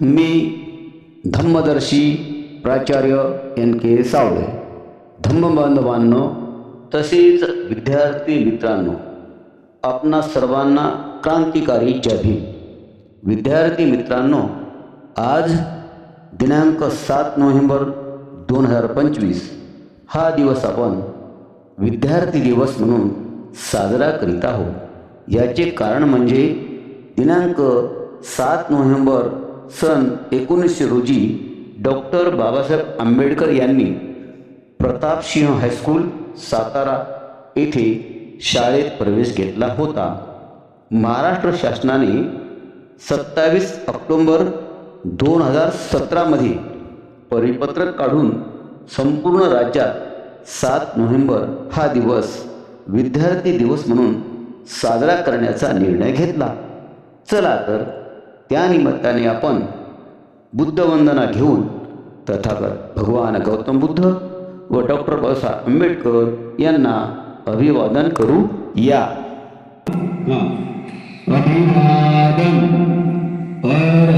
मी धम्मदर्शी प्राचार्य एन के सावळे. धम्म बांधवांनो तसेच विद्यार्थी मित्रांनो आपणा सर्वांना क्रांतिकारी जभी विद्यार्थी मित्रांनो आज दिनांक सात नोव्हेंबर दोन हजार पंचवीस हा दिवस आपण विद्यार्थी दिवस म्हणून साजरा करीत आहोत. याचे कारण म्हणजे दिनांक सात नोव्हेंबर सन एकोणीसशे रोजी डॉक्टर बाबासाहेब आंबेडकर यांनी प्रतापसिंह हायस्कूल सातारा येथे शाळेत प्रवेश घेतला होता. महाराष्ट्र शासनाने सत्तावीस ऑक्टोंबर दोन हजार सतरामध्ये परिपत्रक काढून संपूर्ण राज्यात सात नोव्हेंबर हा दिवस विद्यार्थी दिवस म्हणून साजरा करण्याचा निर्णय घेतला. चला तर त्यानिमित्ताने आपण बुद्धवंदना घेऊन तथागत भगवान गौतम बुद्ध व डॉक्टर बाबासाहेब आंबेडकर यांना अभिवादन करू या. अभिवादन. पर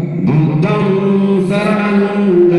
अरहतो सम्मा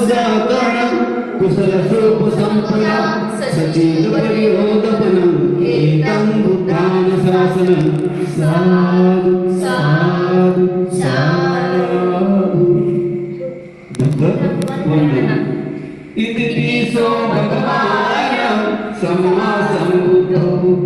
पापस्य कुशल सुख संपदा शासनं साधु साधु साधु इति पिसो भगवान सम्मा सम्बुद्धो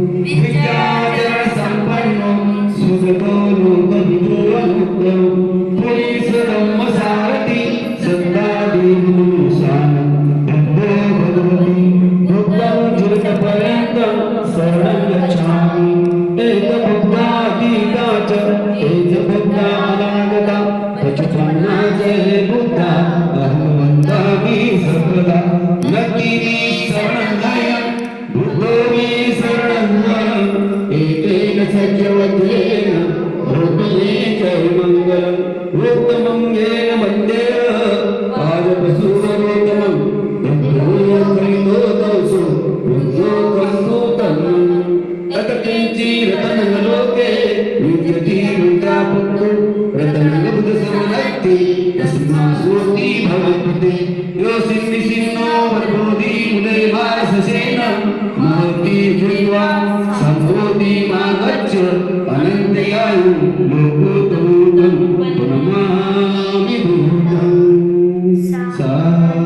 एतेन सत्यवद्वेन भूतले जय मङ्गलम् उत्तमङ्गेन मन्देर आजपशूररोत्तमम् बुद्धो त्रैलोकसु बुद्धो कन्दोतम् अतकिञ्चीरतनलोके साधु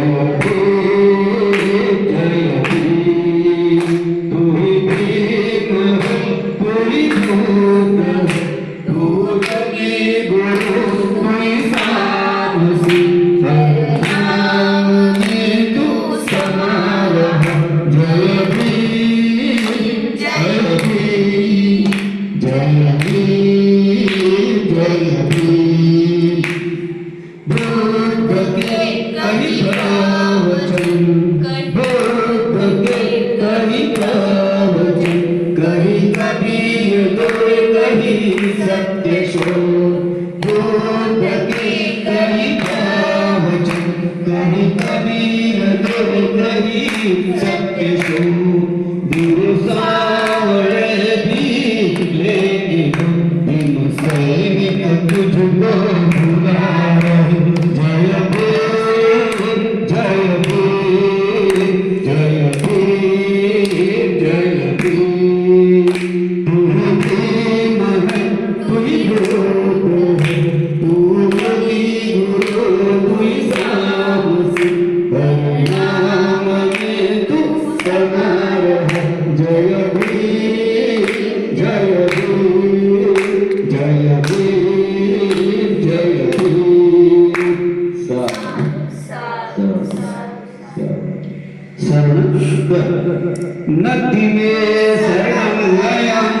Senhor. Quindi नदी में शरण गयम